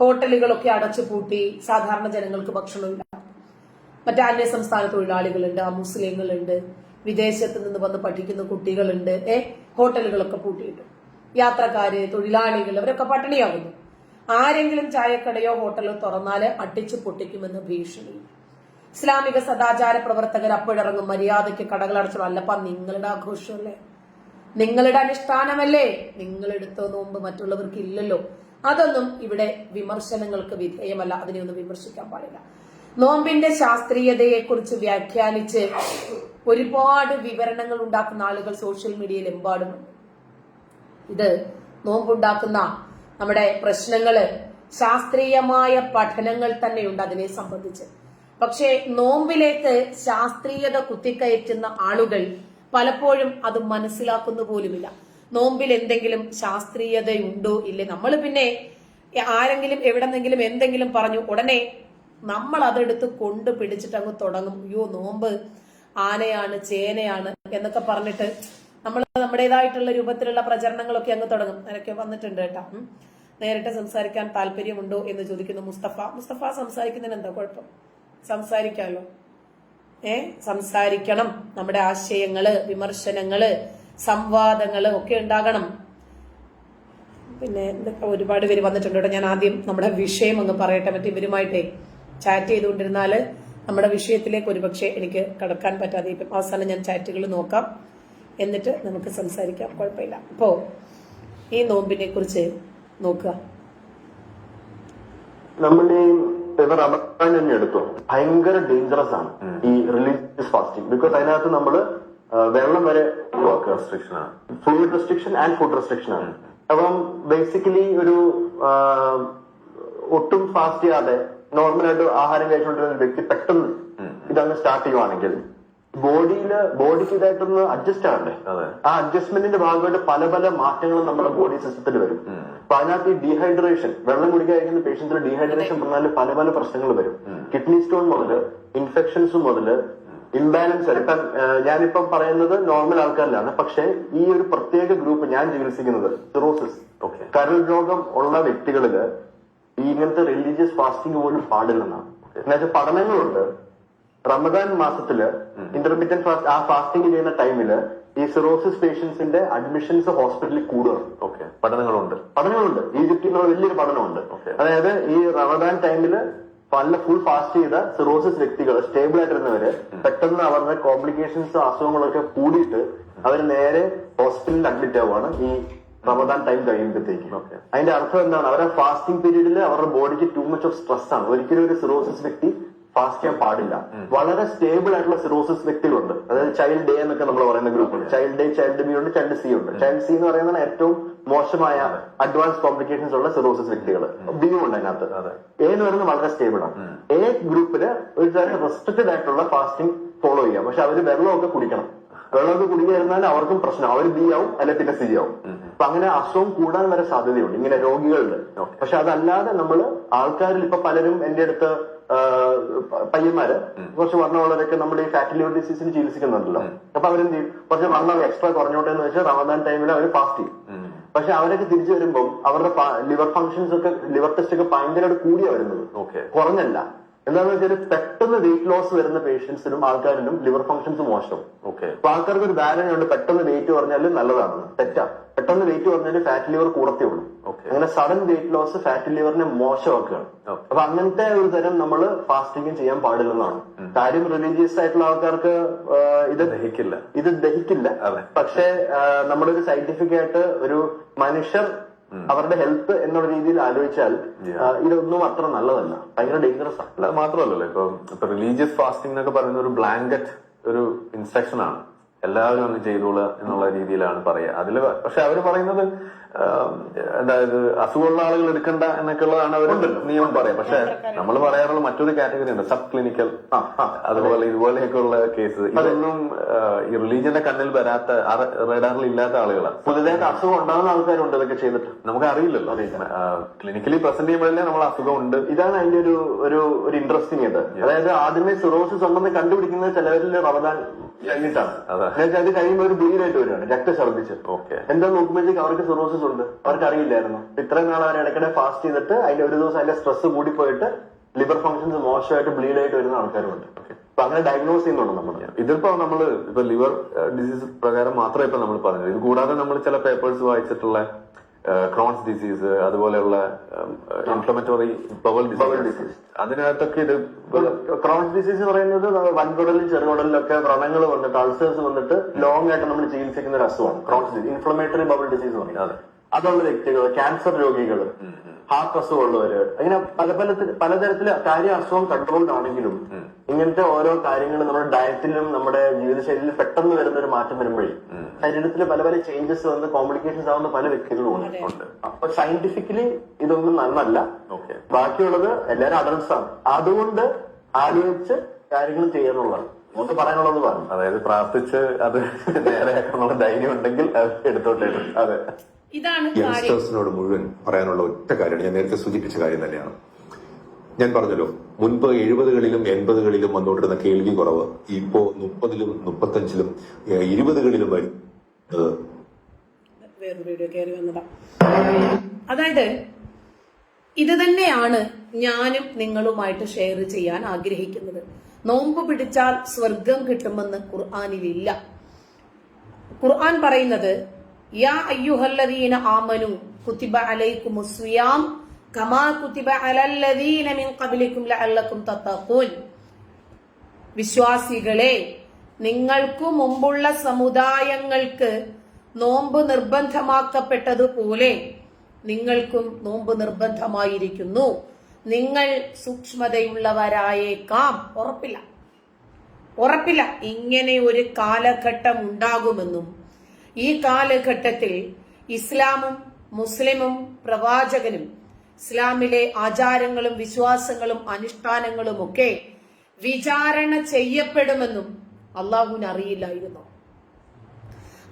ഹോട്ടലുകളൊക്കെ അടച്ചു പൂട്ടി സാധാരണ ജനങ്ങൾക്ക് ഭക്ഷണമില്ല. മറ്റ് അന്യ സംസ്ഥാന തൊഴിലാളികളുണ്ട് മുസ്ലിങ്ങളുണ്ട് വിദേശത്ത് നിന്ന് വന്ന് പഠിക്കുന്ന കുട്ടികളുണ്ട് ഏ ഹോട്ടലുകളൊക്കെ പൂട്ടിയിട്ടു. യാത്രക്കാര് തൊഴിലാളികൾ അവരൊക്കെ പട്ടിണിയാകുന്നു ആരെങ്കിലും ചായക്കടയോ ഹോട്ടലോ തുറന്നാൽ അട്ടിച്ചു പൊട്ടിക്കുമെന്ന് ഭീഷണി. ഇസ്ലാമിക സദാചാര പ്രവർത്തകർ അപ്പോഴിറങ്ങും മര്യാദയ്ക്ക് കടകൾ അടച്ചു അല്ലപ്പ നിങ്ങളുടെ ആഘോഷമല്ലേ? നിങ്ങളുടെ അനുഷ്ഠാനമല്ലേ? നിങ്ങളെടുത്ത നോമ്പ് മറ്റുള്ളവർക്ക് ഇല്ലല്ലോ. അതൊന്നും ഇവിടെ വിമർശനങ്ങൾക്ക് വിധേയമല്ല. അതിനെ ഒന്നും വിമർശിക്കാൻ പാടില്ല. നോമ്പിന്റെ ശാസ്ത്രീയതയെക്കുറിച്ച് വ്യാഖ്യാനിച്ച് ഒരുപാട് വിവരണങ്ങൾ ഉണ്ടാക്കുന്ന ആളുകൾ സോഷ്യൽ മീഡിയയിൽ എമ്പാടുമുണ്ട്. ഇത് നോമ്പുണ്ടാക്കുന്ന നമ്മുടെ പ്രശ്നങ്ങൾ ശാസ്ത്രീയമായ പഠനങ്ങൾ തന്നെയുണ്ട് അതിനെ സംബന്ധിച്ച്. പക്ഷേ നോമ്പിലേക്ക് ശാസ്ത്രീയത കുത്തിക്കയറ്റുന്ന ആളുകൾ പലപ്പോഴും അത് മനസ്സിലാക്കുന്നു പോലുമില്ല. നോമ്പിൽ എന്തെങ്കിലും ശാസ്ത്രീയതയുണ്ടോ? ഇല്ലേ? നമ്മൾ പിന്നെ ആരെങ്കിലും എവിടെന്നെങ്കിലും എന്തെങ്കിലും പറഞ്ഞു ഉടനെ നമ്മൾ അതെടുത്ത് കൊണ്ട് പിടിച്ചിട്ട് അങ്ങ് തുടങ്ങും. അയ്യോ നോമ്പ് ആനയാണ് ചേനയാണ് എന്നൊക്കെ പറഞ്ഞിട്ട് നമ്മൾ നമ്മുടേതായിട്ടുള്ള രൂപത്തിലുള്ള പ്രചരണങ്ങളൊക്കെ അങ്ങ് തുടങ്ങും. അതിനൊക്കെ വന്നിട്ടുണ്ട് കേട്ടോ. നേരിട്ട് സംസാരിക്കാൻ താല്പര്യമുണ്ടോ എന്ന് ചോദിക്കുന്നു മുസ്തഫ. മുസ്തഫ സംസാരിക്കുന്നതിന് എന്താ കുഴപ്പം? സംസാരിക്കാമല്ലോ ഏ? സംസാരിക്കണം. നമ്മുടെ ആശയങ്ങൾ വിമർശനങ്ങൾ സംവാദങ്ങൾ ഒക്കെ ഉണ്ടാകണം. പിന്നെ ഒരുപാട് പേര് വന്നിട്ടുണ്ട് ഞാൻ ആദ്യം നമ്മുടെ വിഷയം ഒന്ന് പറയട്ടെ. മറ്റേ ഇവരുമായിട്ടേ ചാറ്റ് ചെയ്തുകൊണ്ടിരുന്നാൽ നമ്മുടെ വിഷയത്തിലേക്ക് ഒരുപക്ഷെ എനിക്ക് കടക്കാൻ പറ്റാതെ ഇപ്പം അവസാനം ഞാൻ ചാറ്റുകൾ നോക്കാം. എന്നിട്ട് നമുക്ക് സംസാരിക്കാം. കുഴപ്പമില്ല. അപ്പോ ഈ നോമ്പിനെ കുറിച്ച് നോക്കുക. നമ്മുടെ തന്നെ എടുത്തു. ഭയങ്കര ഡേഞ്ചറസ് ആണ് ഈ റിലീജിയസ് ഫാസ്റ്റിംഗ് ബിക്കോസ് അതിനകത്ത് നമ്മൾ വെള്ളം വരെ റെസ്ട്രിക്ഷൻ ആണ്. Food restriction and food restriction ആണ്. അപ്പം ബേസിക്കലി ഒരു ഒട്ടും ഫാസ്റ്റ് ചെയ്യാതെ നോർമലായിട്ട് ആഹാരം കഴിച്ചുകൊണ്ടിരുന്ന ഒരു വ്യക്തി പെട്ടെന്ന് ഇതങ്ങ് സ്റ്റാർട്ട് ചെയ്യുവാണെങ്കിൽ ബോഡിയിൽ ബോഡിക്ക് ഇതായിട്ടൊന്ന് അഡ്ജസ്റ്റ് ആവണ്ടേ? ആ അഡ്ജസ്റ്റ്മെന്റിന്റെ ഭാഗമായിട്ട് പല പല മാറ്റങ്ങളും നമ്മുടെ ബോഡി സിസ്റ്റത്തിൽ വരും. അപ്പൊ അതിനകത്ത് ഈ ഡീഹൈഡ്രേഷൻ വെള്ളം കുടിക്കാതിരിക്കുന്ന പേഷ്യൻസിന് ഡീഹൈഡ്രേഷൻ പറഞ്ഞാൽ പല പല പ്രശ്നങ്ങൾ വരും. കിഡ്നി സ്റ്റോൺ മുതൽ ഇൻഫെക്ഷൻസ് മുതൽ ഇംബാലൻസ് ഇപ്പം ഞാനിപ്പം പറയുന്നത് നോർമൽ ആൾക്കാരിലാണ്. പക്ഷെ ഈ ഒരു പ്രത്യേക ഗ്രൂപ്പ് ഞാൻ ചികിത്സിക്കുന്നത് സിറോസിസ്. കരൾ രോഗം ഉള്ള വ്യക്തികളിൽ ഈ ഇങ്ങനത്തെ റിലീജിയസ് ഫാസ്റ്റിംഗ് പോലും പാടില്ലെന്നാണ് എന്നുവെച്ചാൽ പഠനങ്ങളുണ്ട്. റമദാൻ മാസത്തിൽ ഇന്റർമീഡിയറ്റ് ഫാസ്റ്റ് ആ ഫാസ്റ്റിംഗ് ചെയ്യുന്ന ടൈമിൽ ഈ സിറോസിസ് പേഷ്യൻസിന്റെ അഡ്മിഷൻസ് ഹോസ്പിറ്റലിൽ കൂടുതൽ ഓക്കെ പഠനങ്ങളുണ്ട്. പഠനങ്ങളുണ്ട്. ഈജിപ്തിൽ വലിയൊരു പഠനമുണ്ട്. അതായത് ഈ റമദാൻ ടൈമിൽ പല ഫുൾ ഫാസ്റ്റ് ചെയ്ത സിറോസിസ് വ്യക്തികൾ സ്റ്റേബിൾ ആയിട്ടിരുന്നവര് പെട്ടെന്ന് അവരുടെ കോംപ്ലിക്കേഷൻസ് അസുഖങ്ങളൊക്കെ കൂടിയിട്ട് അവർ നേരെ ഹോസ്പിറ്റലിൽ അഡ്മിറ്റ് ആവുകയാണ് ഈ റമദാൻ ടൈം കഴിയുമ്പോഴത്തേക്കും അതിന്റെ അർത്ഥം എന്താണ്? അവരെ ഫാസ്റ്റിംഗ് പീരീഡിൽ അവരുടെ ബോഡിക്ക് ടു മച്ച് ഓഫ് സ്ട്രെസ് ആണ്. ഒരിക്കലും ഒരു സിറോസിസ് വ്യക്തി ഫാസ്റ്റ് ചെയ്യാൻ പാടില്ല. വളരെ സ്റ്റേബിൾ ആയിട്ടുള്ള സിറോസിസ് വ്യക്തികളുണ്ട്. അതായത് ചൈൽഡ് ഡേ എന്നൊക്കെ നമ്മൾ പറയുന്ന ഗ്രൂപ്പ് ഉണ്ട്. ചൈൽഡ് ഡേ ചൈൽഡ് ബി ഉണ്ട് ചൈൽഡ് സി ഉണ്ട്. ചൈൽഡ് സി എന്ന് പറയുന്നത് ഏറ്റവും മോശമായ അഡ്വാൻസ് കോംപ്ലിക്കേഷൻസ് ഉള്ള സെറോസിസ് വ്യക്തികൾ ബി ഉണ്ട് അതിനകത്ത്. അതെ. എ എന്ന് പറയുന്നത് വളരെ സ്റ്റേബിൾ ആണ്. എ ഗ്രൂപ്പിൽ ഒരു തരം റെസ്ട്രിക്റ്റഡ് ആയിട്ടുള്ള ഫാസ്റ്റിംഗ് ഫോളോ ചെയ്യാം. പക്ഷെ അവർ വെള്ളമൊക്കെ കുടിക്കണം. വെള്ളമൊക്കെ കുടിക്കാതിരുന്നാൽ അവർക്കും പ്രശ്നം അവർ ബി ആവും അല്ലെ പിന്നെ സി ആവും. അപ്പൊ അങ്ങനെ അസുഖം കൂടാൻ വരെ സാധ്യതയുണ്ട്. ഇങ്ങനെ രോഗികളുണ്ട്. പക്ഷെ അതല്ലാതെ നമ്മൾ ആൾക്കാരിൽ ഇപ്പൊ പലരും എന്റെ അടുത്ത് പയ്യന്മാര് കുറച്ച് വർണമുള്ളവരൊക്കെ നമ്മൾ ഈ ഫാറ്റി ലിവർ ഡിസീസിന് ചികിത്സിക്കുന്നുണ്ടല്ലോ. അപ്പൊ അവരെന്ത് ചെയ്യും? കുറച്ച് വർണം എക്സ്ട്രാ കുറഞ്ഞോട്ടെ എന്ന് വെച്ചാൽ റമദാൻ ടൈമിൽ അവർ ഫാസ്റ്റ് ചെയ്യും. പക്ഷെ അവരൊക്കെ തിരിച്ചു വരുമ്പോൾ അവരുടെ ലിവർ ഫങ്ഷൻസ് ഒക്കെ ലിവർ ടെസ്റ്റ് ഒക്കെ ഭയങ്കരമായിട്ട് കൂടിയാ വരുന്നത്. കുറഞ്ഞല്ല. എന്താണെന്ന് വെച്ചാൽ പെട്ടെന്ന് വെയിറ്റ് ലോസ് വരുന്ന പേഷ്യൻസിനും ആൾക്കാരിലും ലിവർ ഫംഗ്ഷൻസ് മോശം. ഓക്കെ അപ്പൊ ആൾക്കാർക്ക് ഒരു ധാരണയുണ്ട് പെട്ടെന്ന് വെയിറ്റ് കുറഞ്ഞാൽ നല്ലതാണ് തെറ്റാ. പെട്ടെന്ന് വെയിറ്റ് കുറഞ്ഞാൽ ഫാറ്റ് ലിവർ കൂടത്തേ ഉള്ളൂ. അങ്ങനെ സഡൻ വെയിറ്റ് ലോസ് ഫാറ്റ് ലിവറിനെ മോശമാക്കുകയാണ്. അപ്പൊ അങ്ങനത്തെ ഒരു തരം നമ്മൾ ഫാസ്റ്റിംഗ് ചെയ്യാൻ പാടില്ലെന്നാണ് കാര്യം റിലീജിയസ് ആയിട്ടുള്ള ആൾക്കാർക്ക് ഇത് ദഹിക്കില്ല. ഇത് ദഹിക്കില്ല. പക്ഷെ നമ്മുടെ ഒരു സയന്റിഫിക് ആയിട്ട് ഒരു മനുഷ്യർ അവരുടെ ഹെൽത്ത് എന്നുള്ള രീതിയിൽ ആലോചിച്ചാൽ ഇതൊന്നും അത്ര നല്ലതല്ല. ഭയങ്കര ഡേഞ്ചറസ് ആണ്. മാത്രമല്ലല്ലോ. ഇപ്പൊ റിലീജിയസ് ഫാസ്റ്റിംഗ് എന്നൊക്കെ പറയുന്ന ഒരു ബ്ലാങ്കറ്റ് ഒരു ഇൻസ്ട്രക്ഷൻ ആണ്. എല്ലാവരും ഒന്ന് ചെയ്തോളുക എന്നുള്ള രീതിയിലാണ് പറയുക. അതിൽ പക്ഷെ അവർ പറയുന്നത് അതായത് അസുഖമുള്ള ആളുകൾ എടുക്കണ്ട എന്നൊക്കെ ഉള്ളതാണ് അവർ നിയമം പറയാം പക്ഷെ നമ്മൾ പറയാറുള്ള മറ്റൊരു കാറ്റഗറി ഉണ്ട് സബ് ക്ലിനിക്കൽ. അതുപോലെ ഇതുപോലെയൊക്കെ ഉള്ള കേസ് ഇതൊന്നും ഈ റിലീജിയന്റെ കണ്ണിൽ വരാത്ത റേഡാറിൽ ഇല്ലാത്ത ആളുകളാണ്. പുതുതായിട്ട് അസുഖം ഉണ്ടാകുന്ന ആൾക്കാരുണ്ട് ഇതൊക്കെ ചെയ്തിട്ട്. നമുക്ക് അറിയില്ലല്ലോ ക്ലിനിക്കലി പ്രസന്റ് ചെയ്യുമ്പോഴല്ലേ നമ്മൾ അസുഖം ഉണ്ട്. ഇതാണ് അതിന്റെ ഒരു ഒരു ഒരു ഇൻട്രസ്റ്റിംഗ് ഇത്. അതായത് ആദ്യമേ സിറോസിസ് ഉണ്ടെന്ന് കണ്ടുപിടിക്കുന്നത് ചിലവരിൽ റമദാൻ കഴിഞ്ഞിട്ടാണ്. എന്നുവെച്ചാൽ അത്. കഴിയുമ്പോൾ ഒരു ബീരായിട്ട് വരുവാണ് വരികയാണ്. രക്തം ഛർദ്ദിച്ച്. ഓക്കെ എന്താ നോക്കുമ്പോഴത്തേക്ക് അവർക്ക് സിറോസിസ് ഉണ്ട്. അവർക്ക് അറിയില്ലായിരുന്നു ഇത്രയും നാൾ അവർ ഇടയ്ക്കിടെ ഫാസ്റ്റ് ചെയ്തിട്ട് അതിന്റെ ഒരു ദിവസം അതിന്റെ സ്ട്രെസ് കൂടി പോയിട്ട് ലിവർ ഫംഗ്ഷൻസ് മോശമായിട്ട് ബ്ലീഡ് ആയിട്ട് വരുന്ന ആൾക്കാരുണ്ട് അപ്പൊ അങ്ങനെ ഡയഗ്നോസ് ചെയ്യുന്നുണ്ട് നമ്മൾ ഇതിപ്പോ നമ്മൾ ഇപ്പൊ ലിവർ ഡിസീസ് പ്രകാരം മാത്രമേ ഇപ്പൊ നമ്മൾ പറഞ്ഞത്. ഇത് കൂടാതെ നമ്മൾ ചില പേപ്പേഴ്സ് വായിച്ചിട്ടുള്ള ക്രോൺസ് ഡിസീസ് അതുപോലെയുള്ള ഇൻഫ്ലമറ്ററി ബവൽ ഡിസീസ് അതിനകത്തൊക്കെ ഇത് ക്രോൺസ് ഡിസീസ് പറയുന്നത് നമ്മൾ വൻകുടലിൽ ചെറുകുടലിലൊക്കെ വ്രണങ്ങൾ വന്നിട്ട് അൾസേഴ്സ് വന്നിട്ട് ലോങ് ആയിട്ട് നമ്മൾ ചികിത്സിക്കുന്ന ഒരു അസുഖമാണ്. Crohn's disease inflammatory bowel disease അതെ. പറയുന്നത് അതുള്ള വ്യക്തികൾ ക്യാൻസർ രോഗികൾ ഹാർട്ട് അസുഖമുള്ളവര് അങ്ങനെ പല പല പലതരത്തിൽ കാര്യ അസുഖം കൺട്രോൾഡ് ആണെങ്കിലും ഇങ്ങനത്തെ ഓരോ കാര്യങ്ങൾ നമ്മുടെ ഡയറ്റിലും നമ്മുടെ ജീവിതശൈലിയിലും പെട്ടെന്ന് വരുന്ന ഒരു മാറ്റം വരുമ്പോഴേ ശരീരത്തിൽ പല പല ചേഞ്ചസ് വന്ന് കോംപ്ലിക്കേഷൻസ് ആവുന്ന പല വ്യക്തികളും ഉണ്ട്. അപ്പൊ സയന്റിഫിക്കലി ഇതൊന്നും നന്നല്ല. ബാക്കിയുള്ളത് എല്ലാവരും അഡൽട്സ് ആണ്. അതുകൊണ്ട് ആലോചിച്ച് കാര്യങ്ങൾ ചെയ്യാന്നുള്ളതാണ്. നമുക്ക് പറയാനുള്ളത് പറഞ്ഞു അതായത് പ്രാർത്ഥിച്ച് അത് നേരെയാക്കാനുള്ള ധൈര്യം ഉണ്ടെങ്കിൽ അത് എടുത്തോട്ടേ. അതെ. ഇതാണ് യങ്സ്റ്റേഴ്സിനോട് മുഴുവൻ പറയാനുള്ള ഒറ്റ കാര്യമാണ്. ഞാൻ നേരത്തെ സൂചിപ്പിച്ച കാര്യം തന്നെയാണ്. ഞാൻ പറഞ്ഞല്ലോ മുൻപ് എഴുപതുകളിലും എൺപതുകളിലും വന്നുകൊണ്ടിരുന്ന കേൾവി കുറവ് ഇപ്പോ മുപ്പതിലും മുപ്പത്തഞ്ചിലും ഇരുപതുകളിലും വരും. അതായത് ഇത് തന്നെയാണ് ഞാനും നിങ്ങളുമായിട്ട് ഷെയർ ചെയ്യാൻ ആഗ്രഹിക്കുന്നത്. നോമ്പ് പിടിച്ചാൽ സ്വർഗം കിട്ടുമെന്ന് ഖുർആാനിലില്ല. ഖുർആൻ പറയുന്നത് വിശ്വാസികളെ നിങ്ങൾക്കു മുമ്പുള്ള സമുദായങ്ങൾക്ക് നോമ്പ് നിർബന്ധമാക്കപ്പെട്ടതുപോലെ നിങ്ങൾക്കും നോമ്പ് നിർബന്ധമായിരിക്കുന്നു. നിങ്ങൾ സൂക്ഷ്മതയുള്ളവരായേക്കാം. ഉറപ്പില്ല. ഉറപ്പില്ല. ഇങ്ങനെ ഒരു കാലഘട്ടം ഉണ്ടാകുമെന്നും ഈ കാലഘട്ടത്തിൽ ഇസ്ലാമും മുസ്ലിമും പ്രവാചകനും ഇസ്ലാമിലെ ആചാരങ്ങളും വിശ്വാസങ്ങളും അനുഷ്ഠാനങ്ങളും ഒക്കെ വിചാരണ ചെയ്യപ്പെടുമെന്നും അള്ളാഹുവിന് അറിയില്ലായിരുന്നു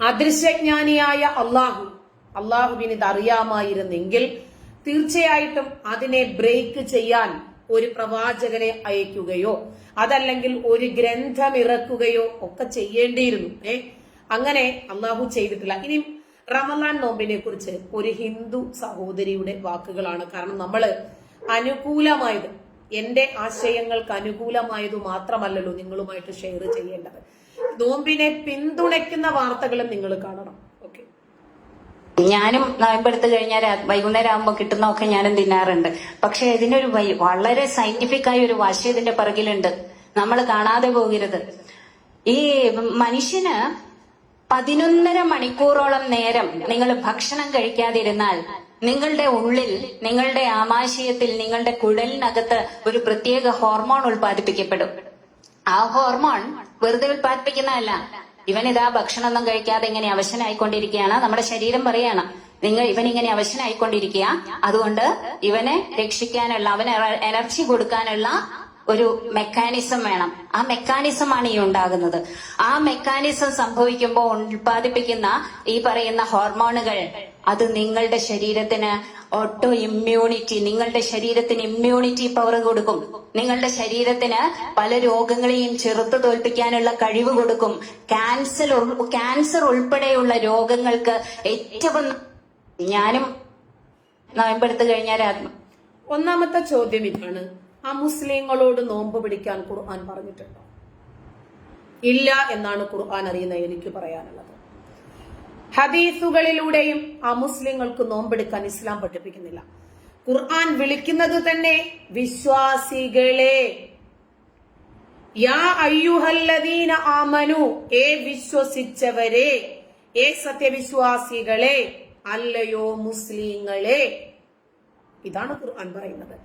അദൃശ്യജ്ഞാനിയായ അള്ളാഹു അള്ളാഹുവിന് ഇത് അറിയാമായിരുന്നെങ്കിൽ തീർച്ചയായിട്ടും അതിനെ ബ്രേക്ക് ചെയ്യാൻ ഒരു പ്രവാചകനെ അയക്കുകയോ അതല്ലെങ്കിൽ ഒരു ഗ്രന്ഥം ഇറക്കുകയോ ഒക്കെ ചെയ്യേണ്ടിയിരുന്നു. ഏ? അങ്ങനെ അള്ളാഹു ചെയ്തിട്ടില്ല ഇനി റമലാൻ നോമ്പിനെ കുറിച്ച് ഒരു ഹിന്ദു സഹോദരിയുടെ വാക്കുകളാണ്. കാരണം നമ്മൾ അനുകൂലമായത് എന്റെ ആശയങ്ങൾക്ക് അനുകൂലമായത് മാത്രമല്ലല്ലോ നിങ്ങളുമായിട്ട് ഷെയർ ചെയ്യേണ്ടത്. നോമ്പിനെ പിന്തുണയ്ക്കുന്ന വാർത്തകളും നിങ്ങൾ കാണണം. ഓക്കെ ഞാനും നോയമ്പെടുത്ത് കഴിഞ്ഞാൽ വൈകുന്നേരം ആകുമ്പോൾ കിട്ടുന്നതൊക്കെ ഞാനും തിന്നാറുണ്ട്. പക്ഷെ ഇതിനൊരു വളരെ സയന്റിഫിക് ആയ ഒരു വാശി ഇതിന്റെ പിറകിലുണ്ട്. നമ്മൾ കാണാതെ പോകരുത്. ഈ മനുഷ്യന് പതിനൊന്നര മണിക്കൂറോളം നേരം നിങ്ങൾ ഭക്ഷണം കഴിക്കാതിരുന്നാൽ നിങ്ങളുടെ ഉള്ളിൽ നിങ്ങളുടെ ആമാശയത്തിൽ നിങ്ങളുടെ കുഴലിനകത്ത് ഒരു പ്രത്യേക ഹോർമോൺ ഉൽപ്പാദിപ്പിക്കപ്പെടും. ആ ഹോർമോൺ വെറുതെ ഉൽപ്പാദിപ്പിക്കുന്നതല്ല. ഇവൻ ഇതാ ഭക്ഷണമൊന്നും കഴിക്കാതെ ഇങ്ങനെ അവശനായിക്കൊണ്ടിരിക്കുകയാണ്. നമ്മുടെ ശരീരം പറയാണ് നിങ്ങൾ ഇവൻ ഇങ്ങനെ അവശനായിക്കൊണ്ടിരിക്കുക. അതുകൊണ്ട് ഇവനെ രക്ഷിക്കാനുള്ള അവന് എനർജി കൊടുക്കാനുള്ള ഒരു മെക്കാനിസം വേണം. ആ മെക്കാനിസമാണ് ഈ ഉണ്ടാകുന്നത്. ആ മെക്കാനിസം സംഭവിക്കുമ്പോൾ ഉൽപ്പാദിപ്പിക്കുന്ന ഈ പറയുന്ന ഹോർമോണുകൾ അത് നിങ്ങളുടെ ശരീരത്തിന് ഓട്ടോ ഇമ്മ്യൂണിറ്റി നിങ്ങളുടെ ശരീരത്തിന് ഇമ്മ്യൂണിറ്റി പവർ കൊടുക്കും. നിങ്ങളുടെ ശരീരത്തിന് പല രോഗങ്ങളെയും ചെറുത്ത് തോൽപ്പിക്കാനുള്ള കഴിവ് കൊടുക്കും. ക്യാൻസർ ക്യാൻസർ ഉൾപ്പെടെയുള്ള രോഗങ്ങൾക്ക് ഏറ്റവും ഞാനും നോയമ്പെടുത്തു കഴിഞ്ഞാൽ ഒന്നാമത്തെ ചോദ്യം ഇതാണ്. ആ മുസ്ലിങ്ങളോട് നോമ്പ് പിടിക്കാൻ ഖുർആൻ പറഞ്ഞിട്ടുണ്ടോ? ഇല്ല എന്നാണ് ഖുർആൻ അറിയുന്ന എനിക്ക് പറയാനുള്ളത്. ഹദീസുകളിലൂടെയും ആ മുസ്ലിങ്ങൾക്ക് നോമ്പെടുക്കാൻ ഇസ്ലാം പഠിപ്പിക്കുന്നില്ല. ഖുർആൻ വിളിക്കുന്നത് തന്നെ വിശ്വാസികളെ. യാ അയ്യുഹല്ലദീന ആമനു ഏ വിശ്വസിച്ചവരെ ഏ സത്യവിശ്വാസികളെ അല്ലയോ മുസ്ലിങ്ങളെ. ഇതാണ് ഖുർആൻ പറയുന്നത്.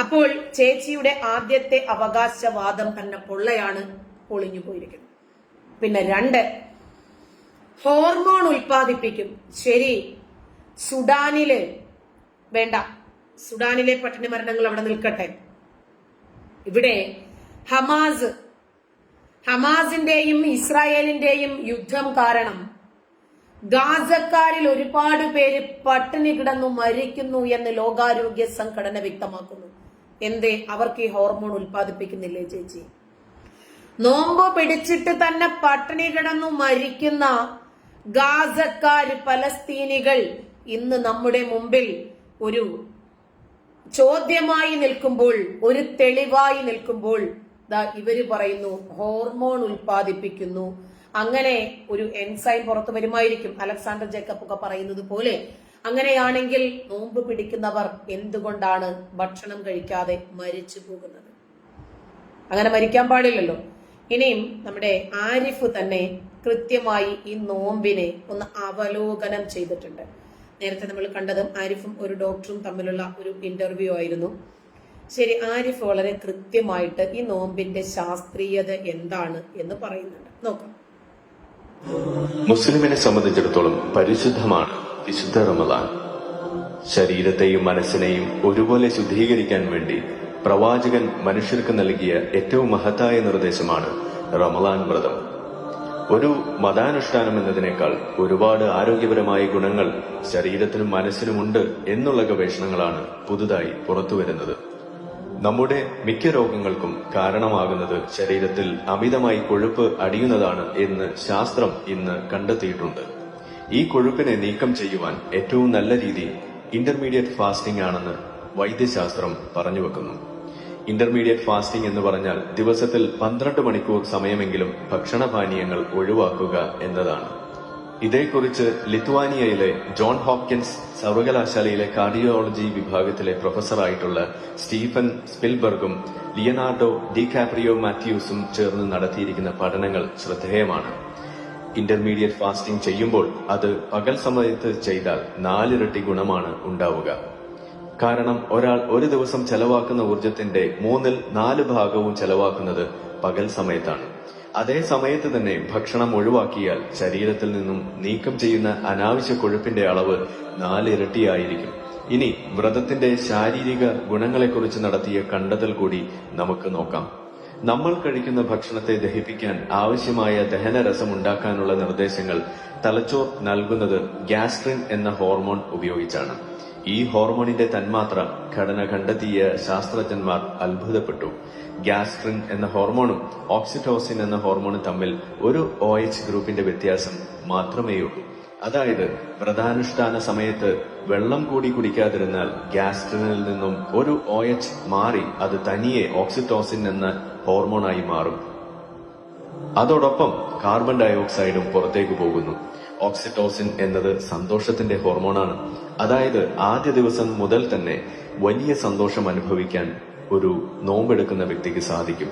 അപ്പോൾ ചേച്ചിയുടെ ആദ്യത്തെ അവകാശവാദം തന്നെ പൊള്ളയാണ് പൊളിഞ്ഞു പോയിരിക്കുന്നത്. പിന്നെ രണ്ട് ഹോർമോൺ ഉൽപ്പാദിപ്പിക്കും. ശരി സുഡാനിലെ വേണ്ട സുഡാനിലെ പട്ടിണി മരണങ്ങൾ അവിടെ നിൽക്കട്ടെ. ഇവിടെ ഹമാസ് ഹമാസിന്റെയും ഇസ്രായേലിന്റെയും യുദ്ധം കാരണം ഗാസക്കാരിൽ ഒരുപാട് പേര് പട്ടിണി കിടന്നു മരിക്കുന്നു എന്ന് ലോകാരോഗ്യ സംഘടന വ്യക്തമാക്കുന്നു. എന്തേ? അവർക്ക് ഈ ഹോർമോൺ ഉൽപ്പാദിപ്പിക്കുന്നില്ലേ ചേച്ചി? നോമ്പ് പിടിച്ചിട്ട് തന്നെ പട്ടിണി കിടന്നു മരിക്കുന്ന ഗാസക്കാര് പലസ്തീനികൾ ഇന്ന് നമ്മുടെ മുമ്പിൽ ഒരു ചോദ്യമായി നിൽക്കുമ്പോൾ ഒരു തെളിവായി നിൽക്കുമ്പോൾ ഇവർ പറയുന്നു ഹോർമോൺ ഉൽപ്പാദിപ്പിക്കുന്നു. അങ്ങനെ ഒരു എൻസൈം പുറത്തു വരുമായിരിക്കും. അലക്സാണ്ടർ ജേക്കബ് ഒക്കെ പറയുന്നത് പോലെ അങ്ങനെയാണെങ്കിൽ നോമ്പ് പിടിക്കുന്നവർ എന്തുകൊണ്ടാണ് ഭക്ഷണം കഴിക്കാതെ മരിച്ചു പോകുന്നത്? അങ്ങനെ മരിക്കാൻ പാടില്ലല്ലോ. ഇനിയും നമ്മുടെ ആരിഫ് തന്നെ കൃത്യമായി ഈ നോമ്പിനെ ഒന്ന് അവലോകനം ചെയ്തിട്ടുണ്ട്. നേരത്തെ നമ്മൾ കണ്ടതും ആരിഫും ഒരു ഡോക്ടറും തമ്മിലുള്ള ഒരു ഇന്റർവ്യൂ ആയിരുന്നു. ശരി ആരിഫ് വളരെ കൃത്യമായിട്ട് ഈ നോമ്പിന്റെ ശാസ്ത്രീയത എന്താണ് എന്ന് പറയുന്നുണ്ട്. നോക്കാം. മുസ്ലിമിനെ സംബന്ധിച്ചിടത്തോളം പരിശുദ്ധമാണ്. വിശുദ്ധ റമദാൻ. ശരീരത്തെയും മനസ്സിനെയും ഒരുപോലെ ശുദ്ധീകരിക്കാൻ വേണ്ടി പ്രവാചകൻ മനുഷ്യർക്ക് നൽകിയ ഏറ്റവും മഹത്തായ നിർദ്ദേശമാണ് റമദാൻ വ്രതം. ഒരു മതാനുഷ്ഠാനം എന്നതിനേക്കാൾ ഒരുപാട് ആരോഗ്യപരമായ ഗുണങ്ങൾ ശരീരത്തിനും മനസ്സിനുമുണ്ട് എന്നുള്ള ഗവേഷണങ്ങളാണ് പുതുതായി പുറത്തുവരുന്നത്. നമ്മുടെ മിക്ക രോഗങ്ങൾക്കും കാരണമാകുന്നത് ശരീരത്തിൽ അമിതമായി കൊഴുപ്പ് അടിയുന്നതാണ് എന്ന് ശാസ്ത്രം ഇന്ന് കണ്ടെത്തിയിട്ടുണ്ട്. ഈ കൊഴുപ്പിനെ നീക്കം ചെയ്യുവാൻ ഏറ്റവും നല്ല രീതി ഇന്റർമീഡിയറ്റ് ഫാസ്റ്റിംഗ് ആണെന്ന് വൈദ്യശാസ്ത്രം പറഞ്ഞു വെക്കുന്നു. ഇന്റർമീഡിയറ്റ് ഫാസ്റ്റിംഗ് എന്ന് പറഞ്ഞാൽ ദിവസത്തിൽ പന്ത്രണ്ട് മണിക്കൂർ സമയമെങ്കിലും ഭക്ഷണപാനീയങ്ങൾ ഒഴിവാക്കുക എന്നതാണ്. ഇതേക്കുറിച്ച് ലിത്വാനിയയിലെ ജോൺ ഹോപ്കിൻസ് സർവകലാശാലയിലെ കാർഡിയോളജി വിഭാഗത്തിലെ പ്രൊഫസറായിട്ടുള്ള സ്റ്റീഫൻ സ്പിൽബർഗും ലിയനാർഡോ ഡി കാപ്രിയോ മാത്യൂസും ചേർന്ന് നടത്തിയിരിക്കുന്ന പഠനങ്ങൾ ശ്രദ്ധേയമാണ്. ഇന്റർമീഡിയറ്റ് ഫാസ്റ്റിംഗ് ചെയ്യുമ്പോൾ അത് പകൽ സമയത്ത് ചെയ്താൽ നാലിരട്ടി ഗുണമാണ് ഉണ്ടാവുക. കാരണം ഒരാൾ ഒരു ദിവസം ചെലവാക്കുന്ന ഊർജത്തിന്റെ മൂന്നിൽ നാല് ഭാഗവും ചെലവാക്കുന്നത് പകൽ സമയത്താണ്. അതേ സമയത്ത് തന്നെ ഭക്ഷണം ഒഴിവാക്കിയാൽ ശരീരത്തിൽ നിന്നും നീക്കം ചെയ്യുന്ന അനാവശ്യ കൊഴുപ്പിന്റെ അളവ് നാലിരട്ടിയായിരിക്കും. ഇനി വ്രതത്തിന്റെ ശാരീരിക ഗുണങ്ങളെക്കുറിച്ച് നടത്തിയ കണ്ടെത്തൽ കൂടി നമുക്ക് നോക്കാം. നമ്മൾ കഴിക്കുന്ന ഭക്ഷണത്തെ ദഹിപ്പിക്കാൻ ആവശ്യമായ ദഹനരസം ഉണ്ടാക്കാനുള്ള നിർദ്ദേശങ്ങൾ തലച്ചോർ നൽകുന്നത് ഗ്യാസ്ട്രിൻ എന്ന ഹോർമോൺ ഉപയോഗിച്ചാണ്. ഈ ഹോർമോണിന്റെ തന്മാത്ര ഘടന കണ്ടെത്തിയ ശാസ്ത്രജ്ഞന്മാർ അത്ഭുതപ്പെട്ടു. ഗ്യാസ്ട്രിൻ എന്ന ഹോർമോണും ഓക്സിറ്റോസിൻ എന്ന ഹോർമോണും തമ്മിൽ ഒരു ഒ എച്ച് ഗ്രൂപ്പിന്റെ വ്യത്യാസം മാത്രമേയുള്ളൂ. അതായത് വ്രതാനുഷ്ഠാന സമയത്ത് വെള്ളം കൂടി കുടിക്കാതിരുന്നാൽ ഗ്യാസ്ട്രിനിൽ നിന്നും ഒരു ഒ എച്ച് മാറി അത് തനിയെ ഓക്സിറ്റോസിൻ എന്ന ഹോർമോണായി മാറും. അതോടൊപ്പം കാർബൺ ഡയോക്സൈഡും പുറത്തേക്ക് പോകുന്നു. ഓക്സിറ്റോസിൻ എന്നത് സന്തോഷത്തിന്റെ ഹോർമോണാണ്. അതായത് ആദ്യ ദിവസം മുതൽ തന്നെ വലിയ സന്തോഷം അനുഭവിക്കാൻ ഒരു നോമ്പെടുക്കുന്ന വ്യക്തിക്ക് സാധിക്കും.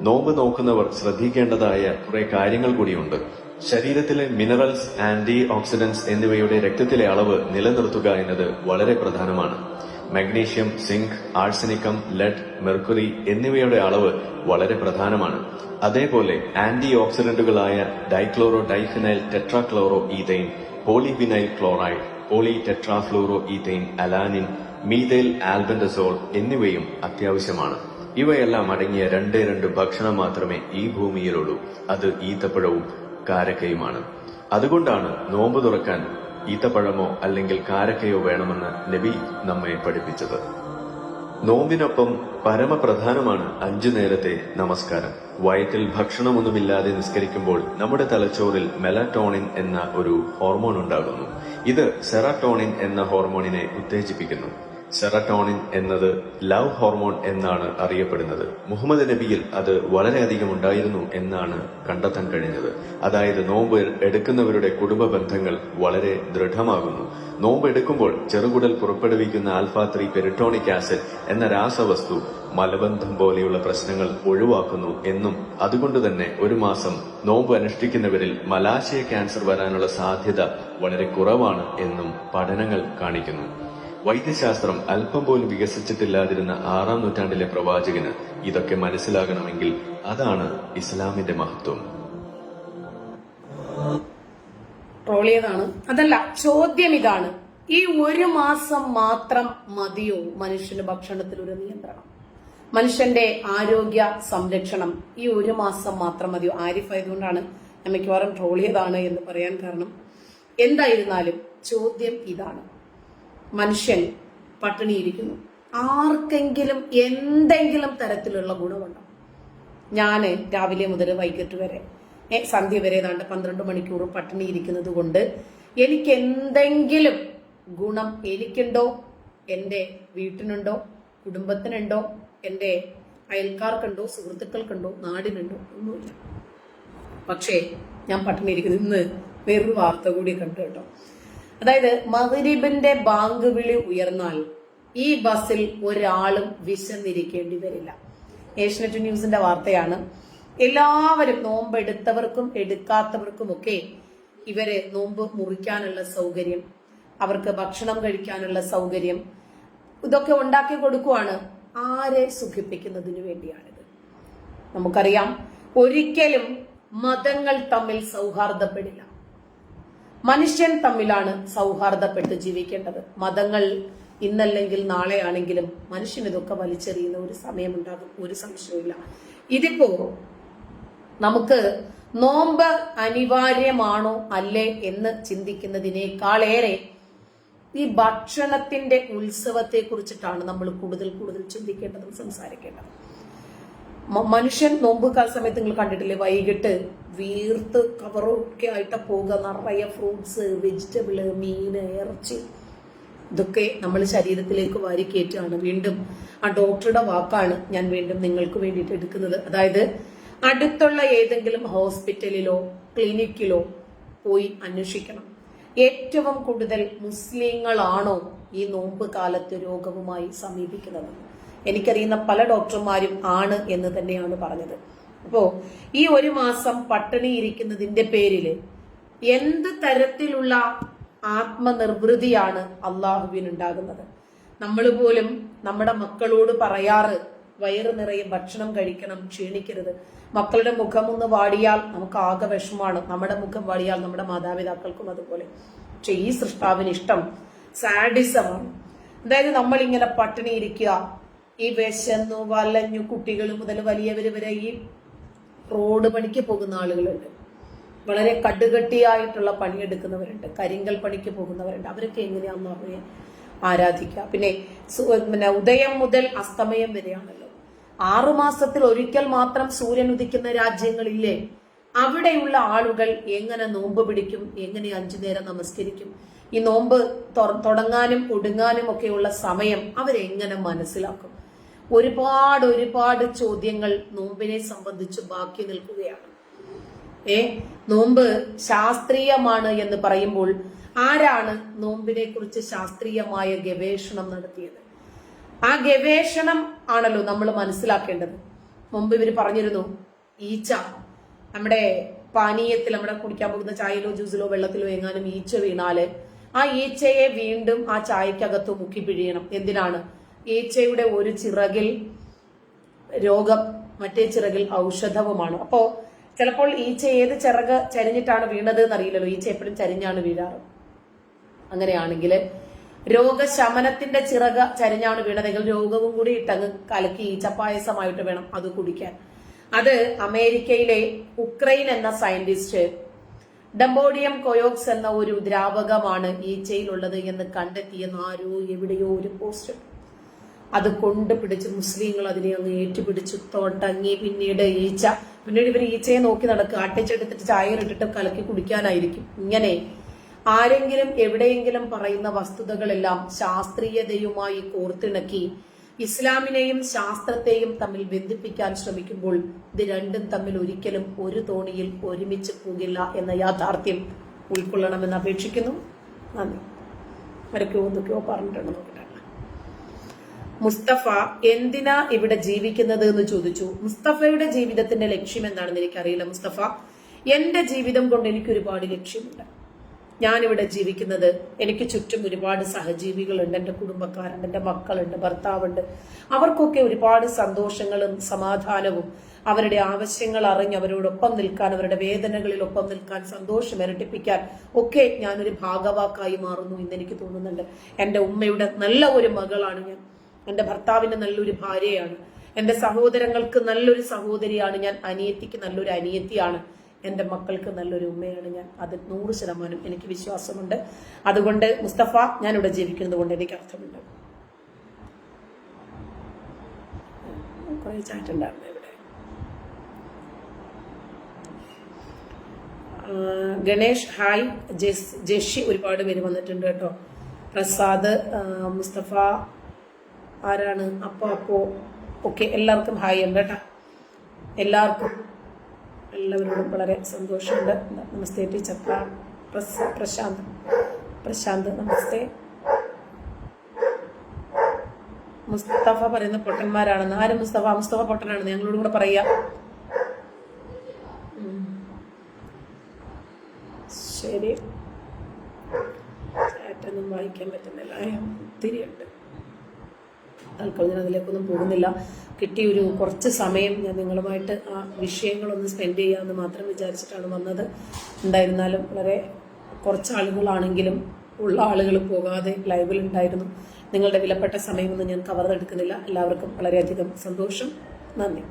നോമ്പ് നോക്കുന്നവർ ശ്രദ്ധിക്കേണ്ടതായ കുറെ കാര്യങ്ങൾ കൂടിയുണ്ട്. ശരീരത്തിലെ മിനറൽസ് ആന്റി ഓക്സിഡന്റ്സ് എന്നിവയുടെ രക്തത്തിലെ അളവ് നിലനിർത്തുക എന്നത് വളരെ പ്രധാനമാണ്. മഗ്നീഷ്യം സിങ്ക് ആഴ്സനിക്കം ലെഡ് മെർക്കുറി എന്നിവയുടെ അളവ് വളരെ പ്രധാനമാണ്. അതേപോലെ anti ഓക്സിഡന്റുകളായ dichloro diphenyl tetrachloro ethyne polyvinyl chloride poly tetrafluoro ethyne alanine methyl albendazole എന്നിവയും അത്യാവശ്യമാണ്. ഇവയെല്ലാം അടങ്ങിയ രണ്ടേ രണ്ട് ഭക്ഷണം മാത്രമേ ഈ ഭൂമിയിലുള്ളൂ. അത് ഈത്തപ്പഴവും കാരക്കയുമാണ്. അതുകൊണ്ടാണ് നോമ്പ് തുറക്കാൻ ഈത്തപ്പഴമോ അല്ലെങ്കിൽ കാരക്കയോ വേണമെന്ന് നബി നമ്മെ പഠിപ്പിച്ചത്. നോമ്പിനൊപ്പം പരമപ്രധാനമാണ് അഞ്ചു നേരത്തെ നമസ്കാരം. വയറ്റിൽ ഭക്ഷണമൊന്നുമില്ലാതെ നിസ്കരിക്കുമ്പോൾ നമ്മുടെ തലച്ചോറിൽ മെലാറ്റോണിൻ എന്ന ഒരു ഹോർമോൺ ഉണ്ടാകുന്നു. ഇത് സെറാട്ടോണിൻ എന്ന ഹോർമോണിനെ ഉത്തേജിപ്പിക്കുന്നു. സെറട്ടോണിൻ എന്നത് ലവ് ഹോർമോൺ എന്നാണ് അറിയപ്പെടുന്നത്. മുഹമ്മദ് നബിയിൽ അത് വളരെയധികം ഉണ്ടായിരുന്നു എന്നാണ് കണ്ടെത്താൻ കഴിഞ്ഞത്. അതായത് നോമ്പ് എടുക്കുന്നവരുടെ കുടുംബ ബന്ധങ്ങൾ വളരെ ദൃഢമാകുന്നു. നോമ്പ് എടുക്കുമ്പോൾ ചെറുകുടൽ പുറപ്പെടുവിക്കുന്ന ആൽഫ ത്രീ പെരിട്ടോണിക് ആസിഡ് എന്ന രാസവസ്തു മലബന്ധം പോലെയുള്ള പ്രശ്നങ്ങൾ ഒഴിവാക്കുന്നു എന്നും അതുകൊണ്ട് തന്നെ ഒരു മാസം നോമ്പ് അനുഷ്ഠിക്കുന്നവരിൽ മലാശയ ക്യാൻസർ വരാനുള്ള സാധ്യത വളരെ കുറവാണ് എന്നും പഠനങ്ങൾ കാണിക്കുന്നു. വൈദ്യശാസ്ത്രം അല്പം പോലും വികസിച്ചിട്ടില്ലാതിരുന്ന ആറാം നൂറ്റാണ്ടിലെ പ്രവാചകന് ഇതൊക്കെ മനസ്സിലാകണമെങ്കിൽ അതാണ് ഇസ്ലാമിന്റെ മഹത്വം. ട്രോളിയതാണ് അതല്ല ചോദ്യം ഇതാണ്. ഈ ഒരു മാസം മാത്രം മതിയോ മനുഷ്യന് ഭക്ഷണത്തിൽ ഒരു നിയന്ത്രണം? മനുഷ്യന്റെ ആരോഗ്യ സംരക്ഷണം ഈ ഒരു മാസം മാത്രം മതിയോ? ആരിഫ് ആയതുകൊണ്ടാണ് ഞാൻ മിക്കവാറും ട്രോളിയതാണ് എന്ന് പറയാൻ കാരണം. എന്തായിരുന്നാലും ചോദ്യം ഇതാണ്. മനുഷ്യൻ പട്ടിണിയിരിക്കുന്നു. ആർക്കെങ്കിലും എന്തെങ്കിലും തരത്തിലുള്ള ഗുണമുണ്ടോ? ഞാൻ രാവിലെ മുതൽ വൈകിട്ട് വരെ സന്ധ്യ വരെ ഏതാണ്ട് പന്ത്രണ്ട് മണിക്കൂർ പട്ടിണി ഇരിക്കുന്നത് കൊണ്ട് എനിക്ക് എന്തെങ്കിലും ഗുണം എനിക്കുണ്ടോ? എന്റെ വീട്ടിനുണ്ടോ? കുടുംബത്തിനുണ്ടോ? എന്റെ അയൽക്കാർക്കുണ്ടോ? സുഹൃത്തുക്കൾക്കുണ്ടോ? നാടിനുണ്ടോ? ഒന്നുമില്ല. പക്ഷേ ഞാൻ പട്ടിണി ഇരിക്കുന്നു ഇന്ന് വേറൊരു വാർത്ത കൂടി കണ്ടു കേട്ടോ. അതായത് മഹരീബിന്റെ ബാങ്ക് വിളി ഉയർന്നാൽ ഈ ബസ്സിൽ ഒരാളും വിശന്നിരിക്കേണ്ടി വരില്ല. ഏഷ്യനെറ്റ് ന്യൂസിന്റെ വാർത്തയാണ്. എല്ലാവരും നോമ്പ് എടുത്തവർക്കും എടുക്കാത്തവർക്കും ഒക്കെ ഇവരെ നോമ്പ് മുറിക്കാനുള്ള സൗകര്യം അവർക്ക് ഭക്ഷണം കഴിക്കാനുള്ള സൗകര്യം ഇതൊക്കെ ഉണ്ടാക്കി കൊടുക്കുവാണ് ആരെ സുഖിപ്പിക്കുന്നതിന് വേണ്ടിയാണിത്. നമുക്കറിയാം ഒരിക്കലും മതങ്ങൾ തമ്മിൽ സൗഹാർദ്ദപ്പെടില്ല. മനുഷ്യൻ തമ്മിലാണ് സൗഹാർദ്ദപ്പെട്ട് ജീവിക്കേണ്ടത്. മതങ്ങൾ ഇന്നല്ലെങ്കിൽ നാളെ ആണെങ്കിലും മനുഷ്യൻ ഇതൊക്കെ വലിച്ചെറിയുന്ന ഒരു സമയമുണ്ടാകും. ഒരു സംശയവുമില്ല. ഇതിപ്പോ നമുക്ക് നോമ്പ് അനിവാര്യമാണോ അല്ലേ എന്ന് ചിന്തിക്കുന്നതിനേക്കാളേറെ ഈ ഭക്ഷണത്തിന്റെ ഉത്സവത്തെ കുറിച്ചിട്ടാണ് നമ്മൾ കൂടുതൽ കൂടുതൽ ചിന്തിക്കേണ്ടതും സംസാരിക്കേണ്ടതും. മനുഷ്യൻ നോമ്പ് കാല സമയത്ത് നിങ്ങൾ കണ്ടിട്ടില്ലേ? വൈകിട്ട് വീർത്ത് കവറൊക്കെ ആയിട്ട് പോകുക നിറയെ ഫ്രൂട്ട്സ് വെജിറ്റബിൾ മീൻ ഇറച്ചി ഇതൊക്കെ നമ്മൾ ശരീരത്തിലേക്ക് വാരി കയറ്റുകയാണ്. വീണ്ടും ആ ഡോക്ടറുടെ വാക്കാണ് ഞാൻ വീണ്ടും നിങ്ങൾക്ക് വേണ്ടിയിട്ട് എടുക്കുന്നത്. അതായത് അടുത്തുള്ള ഏതെങ്കിലും ഹോസ്പിറ്റലിലോ ക്ലിനിക്കിലോ പോയി അന്വേഷിക്കണം. ഏറ്റവും കൂടുതൽ മുസ്ലിങ്ങളാണോ ഈ നോമ്പ് കാലത്ത് രോഗവുമായി സമീപിക്കുന്നത്? എനിക്കറിയുന്ന പല ഡോക്ടർമാരും ആണ് എന്ന് തന്നെയാണ് പറഞ്ഞത്. അപ്പോ ഈ ഒരു മാസം പട്ടിണി ഇരിക്കുന്നതിന്റെ പേരിൽ എന്ത് തരത്തിലുള്ള ആത്മനിർവൃതിയാണ് അള്ളാഹുവിനുണ്ടാകുന്നത്? നമ്മൾ പോലും നമ്മുടെ മക്കളോട് പറയാറ് വയറ് നിറയെ ഭക്ഷണം കഴിക്കണം ക്ഷീണിക്കരുത്. മക്കളുടെ മുഖം ഒന്ന് വാടിയാൽ നമുക്ക് ആകെ വിഷമാണ്. നമ്മുടെ മുഖം വാടിയാൽ നമ്മുടെ മാതാപിതാക്കൾക്കും അതുപോലെ. പക്ഷെ ഈ സൃഷ്ടാവിന് ഇഷ്ടം സാഡിസമാണ് അതായത് നമ്മൾ ഇങ്ങനെ പട്ടിണി ഇരിക്കുക ഈ വിശന്നു വലഞ്ഞു കുട്ടികൾ മുതൽ വലിയവര് വരെ ഈ റോഡ് പണിക്ക് പോകുന്ന ആളുകളുണ്ട്. വളരെ കടുകട്ടിയായിട്ടുള്ള പണിയെടുക്കുന്നവരുണ്ട്. കരിങ്കൽ പണിക്ക് പോകുന്നവരുണ്ട്. അവരൊക്കെ എങ്ങനെയാണെന്ന് പറഞ്ഞ് ആരാധിക്കുക. പിന്നെ പിന്നെ ഉദയം മുതൽ അസ്തമയം വരെയാണല്ലോ. ആറുമാസത്തിൽ ഒരിക്കൽ മാത്രം സൂര്യൻ ഉദിക്കുന്ന രാജ്യങ്ങളില്ലേ? അവിടെയുള്ള ആളുകൾ എങ്ങനെ നോമ്പ് പിടിക്കും? എങ്ങനെ അഞ്ചു നേരം നമസ്കരിക്കും? ഈ നോമ്പ് തുടങ്ങാനും ഒടുങ്ങാനും ഒക്കെയുള്ള സമയം അവരെങ്ങനെ മനസ്സിലാക്കും? ഒരുപാട് ഒരുപാട് ചോദ്യങ്ങൾ നോമ്പിനെ സംബന്ധിച്ച് ബാക്കി നിൽക്കുകയാണ്. ഏ? നോമ്പ് ശാസ്ത്രീയമാണ് എന്ന് പറയുമ്പോൾ ആരാണ് നോമ്പിനെ കുറിച്ച് ശാസ്ത്രീയമായ ഗവേഷണം നടത്തിയത്? ആ ഗവേഷണം ആണല്ലോ നമ്മൾ മനസ്സിലാക്കേണ്ടത്. മുമ്പ് ഇവർ പറഞ്ഞിരുന്നു ഈച്ച. നമ്മുടെ പാനീയത്തിൽ നമ്മുടെ കുടിക്കാൻ പോകുന്ന ചായയിലോ ജ്യൂസിലോ വെള്ളത്തിലോ എങ്ങാനും ഈച്ച വീണാൽ ആ ഈച്ചയെ വീണ്ടും ആ ചായക്കകത്ത് മുക്കി പിഴിയണം. എന്തിനാണ്? ഈച്ചയുടെ ഒരു ചിറകിൽ രോഗം മറ്റേ ചിറകിൽ ഔഷധവുമാണ്. അപ്പോ ചിലപ്പോൾ ഈച്ച ഏത് ചിറക് ചരിഞ്ഞിട്ടാണ് വീണത് എന്നറിയില്ലല്ലോ. ഈച്ച എപ്പോഴും ചരിഞ്ഞാണ് വീഴാറ്. അങ്ങനെയാണെങ്കിൽ രോഗശമനത്തിന്റെ ചിറക് ചരിഞ്ഞാണ് വീണതെങ്കിൽ രോഗവും കൂടി ഇട്ടങ്ങ് കലക്കി ഈച്ചപ്പായസമായിട്ട് വേണം അത് കുടിക്കാൻ. അത് അമേരിക്കയിലെ ഉക്രൈൻ എന്ന സയന്റിസ്റ്റ് ഡംബോഡിയം കൊയോക്സ് എന്ന ഒരു ദ്രാവകമാണ് ഈച്ചയിലുള്ളത് എന്ന് കണ്ടെത്തിയെന്ന് ആരോ എവിടെയോ ഒരു പോസ്റ്റ് അത് കൊണ്ട് പിടിച്ച് മുസ്ലിങ്ങൾ അതിനെ അങ്ങ് ഏറ്റുപിടിച്ച്. തോട്ടങ്ങി പിന്നീട് ഈച്ച. പിന്നീട് ഇവർ ഈച്ചയെ നോക്കി നടക്കുക. അട്ടിച്ചെടുത്തിട്ട് ഇട്ടിട്ട് കലക്കി കുടിക്കാനായിരിക്കും. ഇങ്ങനെ ആരെങ്കിലും എവിടെയെങ്കിലും പറയുന്ന വസ്തുതകളെല്ലാം ശാസ്ത്രീയതയുമായി കോർത്തിണക്കി ഇസ്ലാമിനെയും ശാസ്ത്രത്തെയും തമ്മിൽ ബന്ധിപ്പിക്കാൻ ശ്രമിക്കുമ്പോൾ ഇത് രണ്ടും തമ്മിൽ ഒരിക്കലും ഒരു തോണിയിൽ ഒരുമിച്ച് പോകില്ല എന്ന യാഥാർത്ഥ്യം ഉൾക്കൊള്ളണമെന്ന് അപേക്ഷിക്കുന്നു. നന്ദി. ആരൊക്കെയോ എന്തൊക്കെയോ പറഞ്ഞിട്ടുണ്ട് മുസ്തഫ എന്തിനാ ഇവിടെ ജീവിക്കുന്നത് എന്ന് ചോദിച്ചു. മുസ്തഫയുടെ ജീവിതത്തിന്റെ ലക്ഷ്യം എന്താണെന്ന് എനിക്കറിയില്ല മുസ്തഫ. എന്റെ ജീവിതം കൊണ്ട് എനിക്ക് ഒരുപാട് ലക്ഷ്യമുണ്ട്. ഞാൻ ഇവിടെ ജീവിക്കുന്നത് എനിക്ക് ചുറ്റും ഒരുപാട് സഹജീവികളുണ്ട്. എന്റെ കുടുംബക്കാരുണ്ട് എന്റെ മക്കളുണ്ട് ഭർത്താവുണ്ട്. അവർക്കൊക്കെ ഒരുപാട് സന്തോഷങ്ങളും സമാധാനവും അവരുടെ ആവശ്യങ്ങൾ അറിഞ്ഞ് അവരോടൊപ്പം നിൽക്കാൻ അവരുടെ വേദനകളിൽ ഒപ്പം നിൽക്കാൻ സന്തോഷം ഇരട്ടിപ്പിക്കാൻ ഒക്കെ ഞാനൊരു ഭാഗവാക്കായി മാറുന്നു എന്ന് എനിക്ക് തോന്നുന്നുണ്ട്. എന്റെ ഉമ്മയുടെ നല്ല ഒരു മകളാണ് ഞാൻ. എന്റെ ഭർത്താവിന് നല്ലൊരു ഭാര്യയാണ്. എന്റെ സഹോദരങ്ങൾക്ക് നല്ലൊരു സഹോദരിയാണ് ഞാൻ. അനിയത്തിക്ക് നല്ലൊരു അനിയത്തിയാണ്. എന്റെ മക്കൾക്ക് നല്ലൊരു ഉമ്മയാണ് ഞാൻ. അത് നൂറ് ശതമാനം എനിക്ക് വിശ്വാസമുണ്ട്. അതുകൊണ്ട് മുസ്തഫ ഞാനിവിടെ ജീവിക്കുന്നത് കൊണ്ട് എനിക്ക് അർത്ഥമുണ്ട്. ഇവിടെ. ഗണേഷ് ഹായ്. ജെസ് ജെഷി ഒരുപാട് പേര് വന്നിട്ടുണ്ട് കേട്ടോ. പ്രസാദ് മുസ്തഫ ആരാണ്? അപ്പോ അപ്പോ. ഓക്കെ എല്ലാവർക്കും ഹായ്. ഉണ്ട് കേട്ടോ എല്ലാവർക്കും എല്ലാവരോടും വളരെ സന്തോഷമുണ്ട്. നമസ്തേ ടീച്ചർ. പ്ര- പ്രശാന്ത്. പ്രശാന്ത് നമസ്തേ. മുസ്തഫ പറയുന്ന പൊട്ടന്മാരാണെന്ന്. ആര് മുസ്തഫ? മുസ്തഫ പൊട്ടനാണെന്ന് ഞങ്ങളോട് കൂടെ പറയാ. ശരി. ചാറ്റൊന്നും വായിക്കാൻ പറ്റുന്നില്ല. ഏ, ഉണ്ട് ഞാൻ അതിലേക്കൊന്നും പോകുന്നില്ല. കിട്ടിയൊരു കുറച്ച് സമയം ഞാൻ നിങ്ങളുമായിട്ട് ആ വിഷയങ്ങളൊന്ന് സ്പെൻഡ് ചെയ്യാമെന്ന് മാത്രം വിചാരിച്ചിട്ടാണ് വന്നത്. എന്തായിരുന്നാലും വളരെ കുറച്ച് ആളുകളാണെങ്കിലും ഉള്ള ആളുകൾ പോകാതെ ലൈവിൽ ഉണ്ടായിരുന്നു. നിങ്ങളുടെ വിലപ്പെട്ട സമയമൊന്നും ഞാൻ കവർന്നെടുക്കുന്നില്ല എല്ലാവർക്കും വളരെയധികം സന്തോഷം. നന്ദി.